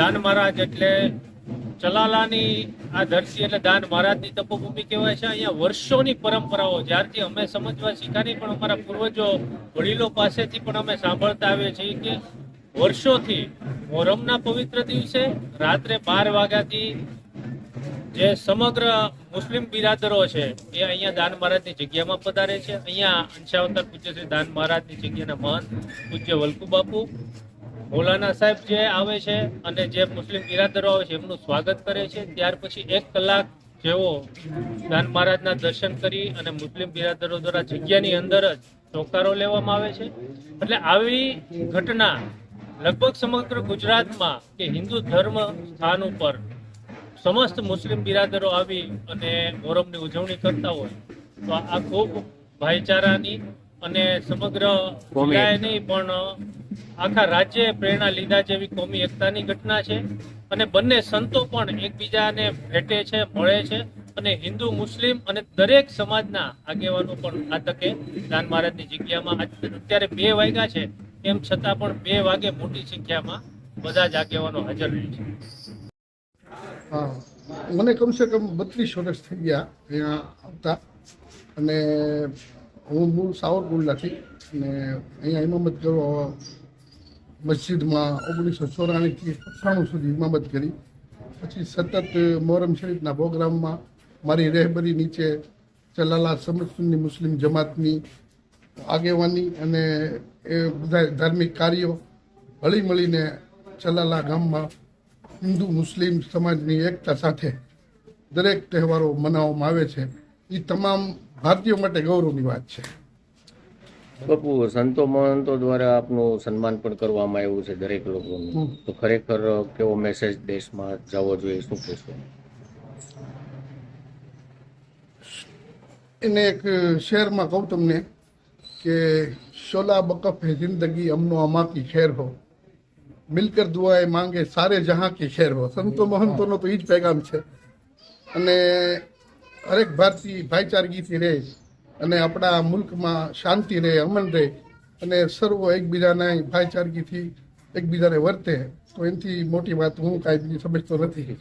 દાન મહારાજ એટલે ચલાલાની આ ધરતી એટલે દાન મહારાજની તપોભૂમિ કહેવાય છે. અહીંયા વર્ષોની પરંપરાઓ જ્યારથી અમે સમજવા શીખાની પણ અમારા પૂર્વજો વડીલો પાસેથી પણ અમે સાંભળતા આવીએ છીએ કે વર્ષોથી મોહરમના પવિત્ર દિવસે રાત્રે બાર વાગ્યાથી જે સમગ્ર મુસ્લિમ બિરાદરો છે, એ અહીંયા દાન મહારાજની જગ્યામાં પધારે છે. અહીંયા અંશાવતાર પૂજ્ય શ્રી દાન મહારાજની જગ્યાના મહંત પૂજ્ય વલ્કુ બાપુ મૌલાના સાહેબ જે આવે છે અને જે મુસ્લિમ બિરાદરો આવે છે, એમનું સ્વાગત કરે છે. ત્યાર પછી એક કલાક જેવો દાન મહારાજના દર્શન કરી અને મુસ્લિમ બિરાદરો દ્વારા જગ્યાની અંદર જ ચોકારો લેવામાં આવે છે. એટલે આવી ઘટના લગભગ સમગ્ર ગુજરાતમાં કે હિન્દુ ધર્મ સ્થાન ઉપર સમસ્ત મુસ્લિમ બિરાદરો આવી અને મોહરમની ઉજવણી કરતા હોય. તો આ ખૂબ ભાઈચારાની અને સમગ્ર જિલ્લાએ નહીં પણ આખા રાજ્યે પ્રેરણા લીધા જેવી કોમી એકતાની ઘટના છે. અને બંને સંતો પણ એકબીજાને ભેટે છે મળે છે અને હિન્દુ મુસ્લિમ અને દરેક સમાજના આગેવાનો પણ આ તકે દાન મહારાજની જગ્યામાં અત્યારે બે વાગ્યા છે. એમ છતાં પણ બે વાગે મોટી સંખ્યામાં બધા જ આગેવાનો હાજર રહે છે. હા. મને કમસે કમ બત્રીસ વર્ષ થઈ ગયા અહીંયા આવતા. અને હું મૂળ સાવરકુંડલાથી અને અહીંયા ઇમામત કરવા મસ્જિદમાં ઓગણીસો ચોરાણીથી અઠ્ઠાણું સુધી ઇમામત કરી. પછી સતત મોહરમ શરીફના પ્રોગ્રામમાં મારી રહેબરી નીચે ચલાલા સમસ્તની મુસ્લિમ જમાતની આગેવાની અને એ બધા ધાર્મિક કાર્યો હળી મળીને ચલાલા ગામમાં હિન્દુ મુસ્લિમ સમાજની એકતા સાથે દરેક તહેવારો મનાવવામાં આવે છે. એ તમામ ભારતીયો માટે ગૌરવની વાત છે. બાપુ સંતો મહંતો દ્વારા આપનું સન્માન પણ કરવામાં આવ્યું છે દરેક લોકોનું. તો ખરેખર કેવો મેસેજ દેશમાં જવો જોઈએ શું કહેશો? એને એક શહેરમાં કહું તમને કે શોલા બકફ હે જિંદગી અમનો અમા કી ખેર હો. મિલકર દુઆએ માંગે સારે જહાં કી ખેર હો. સંતો મહંતોનો તો એ જ પેગામ છે. અને હરેક ભારતીય ભાઈચારગીથી રહે અને આપણા મુલ્કમાં શાંતિ રહે, અમન રહે અને સર્વ એકબીજાના ભાઈચારગીથી એકબીજાને વર્તે. તો એનાથી મોટી વાત હું કાંઈ બીજી સમજતો નથી.